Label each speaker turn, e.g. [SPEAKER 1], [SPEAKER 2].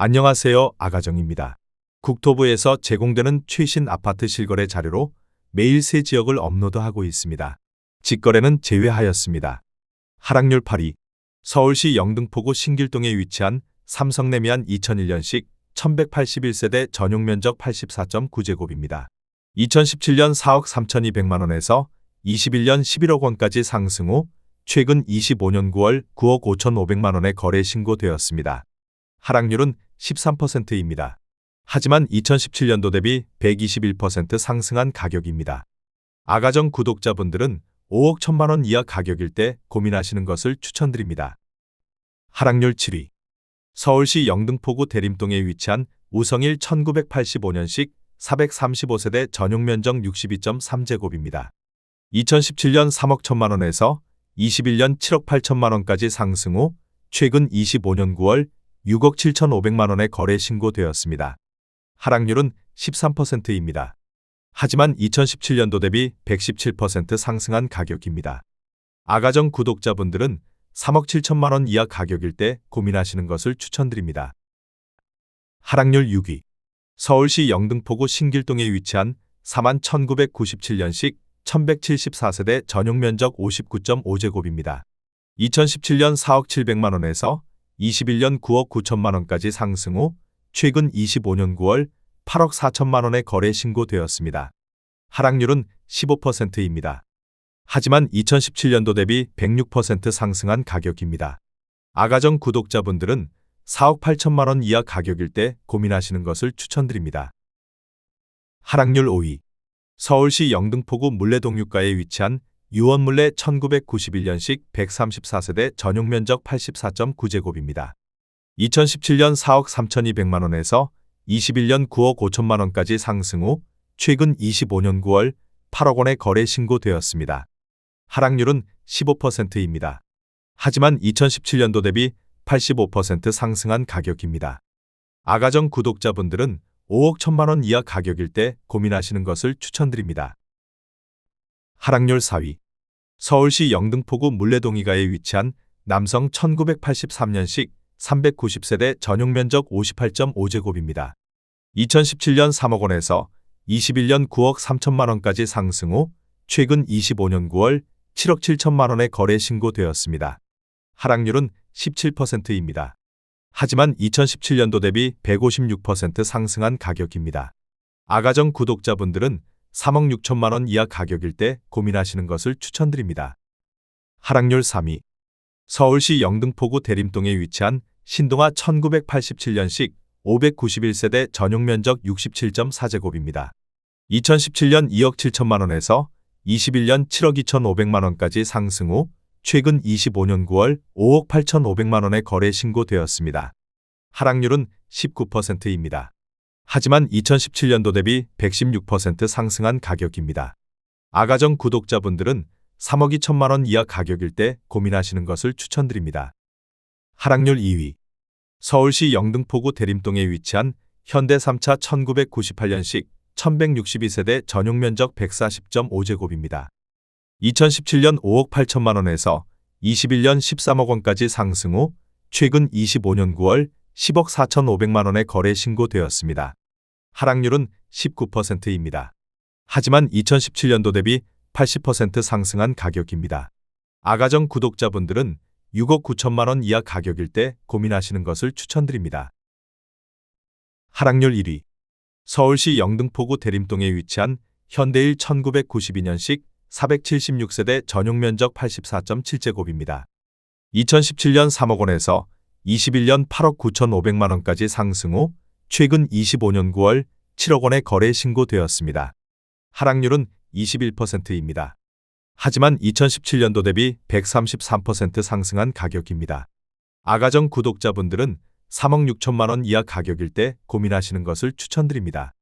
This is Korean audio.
[SPEAKER 1] 안녕하세요. 아가정입니다. 국토부에서 제공되는 최신 아파트 실거래 자료로 매일 새 지역을 업로드하고 있습니다. 직거래는 제외하였습니다. 하락률 8위. 서울시 영등포구 신길동에 위치한 삼성레미안 2001년식 1181세대 전용 면적 84.9제곱입니다. 2017년 4억 3,200만 원에서 21년 11억 원까지 상승 후 최근 25년 9월 9억 5,500만 원에 거래 신고되었습니다. 하락률은 13%입니다. 하지만 2017년도 대비 121% 상승한 가격입니다. 아가정 구독자분들은 5억 1천만 원 이하 가격일 때 고민하시는 것을 추천드립니다. 하락률 7위. 서울시 영등포구 대림동에 위치한 우성일 1985년식 435세대 전용 면적 62.3제곱입니다. 2017년 3억 1천만 원에서 21년 7억 8천만 원까지 상승 후 최근 25년 9월 6억 7천5백만 원에 거래 신고되었습니다. 하락률은 13%입니다. 하지만 2017년도 대비 117% 상승한 가격입니다. 아가정 구독자분들은 3억 7천만 원 이하 가격일 때 고민하시는 것을 추천드립니다. 하락률 6위. 서울시 영등포구 신길동에 위치한 4만 1997년식 1174세대 전용 면적 59.5제곱입니다. 2017년 4억 7백만 원에서 21년 9억 9천만 원까지 상승 후 최근 25년 9월 8억 4천만 원에 거래 신고되었습니다. 하락률은 15%입니다. 하지만 2017년도 대비 106% 상승한 가격입니다. 아가정 구독자분들은 4억 8천만 원 이하 가격일 때 고민하시는 것을 추천드립니다. 하락률 5위. 서울시 영등포구 물레동유가에 위치한 유원물레 1991년식 134세대 전용 면적 84.9제곱입니다. 2017년 4억 3,200만 원에서 21년 9억 5천만 원까지 상승 후 최근 25년 9월 8억 원에 거래 신고되었습니다. 하락률은 15%입니다. 하지만 2017년도 대비 85% 상승한 가격입니다. 아가정 구독자분들은 5억 1천만 원 이하 가격일 때 고민하시는 것을 추천드립니다. 하락률 4위. 서울시 영등포구 물레동이가에 위치한 남성 1983년식 390세대 전용 면적 58.5제곱입니다. 2017년 3억 원에서 21년 9억 3천만 원까지 상승 후 최근 25년 9월 7억 7천만 원에 거래 신고되었습니다. 하락률은 17%입니다. 하지만 2017년도 대비 156% 상승한 가격입니다. 아가정 구독자분들은 3억 6천만 원 이하 가격일 때 고민하시는 것을 추천드립니다. 하락률 3위. 서울시 영등포구 대림동에 위치한 신동아 1987년식 591세대 전용 면적 67.4제곱입니다. 2017년 2억 7천만 원에서 21년 7억 2천5백만 원까지 상승 후 최근 25년 9월 5억 8천5백만 원에 거래 신고되었습니다. 하락률은 19%입니다. 하지만 2017년도 대비 116% 상승한 가격입니다. 아가정 구독자분들은 3억 2천만 원 이하 가격일 때 고민하시는 것을 추천드립니다. 하락률 2위. 서울시 영등포구 대림동에 위치한 현대 3차 1998년식 1162세대 전용 면적 140.5제곱입니다. 2017년 5억 8천만 원에서 21년 13억 원까지 상승 후 최근 25년 9월 10억 4천5백만 원에 거래 신고되었습니다. 하락률은 19%입니다. 하지만 2017년도 대비 80% 상승한 가격입니다. 아가정 구독자분들은 6억 9천만 원 이하 가격일 때 고민하시는 것을 추천드립니다. 하락률 1위. 서울시 영등포구 대림동에 위치한 현대일 1992년식 476세대 전용 면적 84.7제곱입니다. 2017년 3억 원에서 21년 8억 9천5백만 원까지 상승 후 최근 25년 9월 7억 원에 거래 신고되었습니다. 하락률은 21%입니다. 하지만 2017년도 대비 133% 상승한 가격입니다. 아가정 구독자분들은 3억 6천만 원 이하 가격일 때 고민하시는 것을 추천드립니다.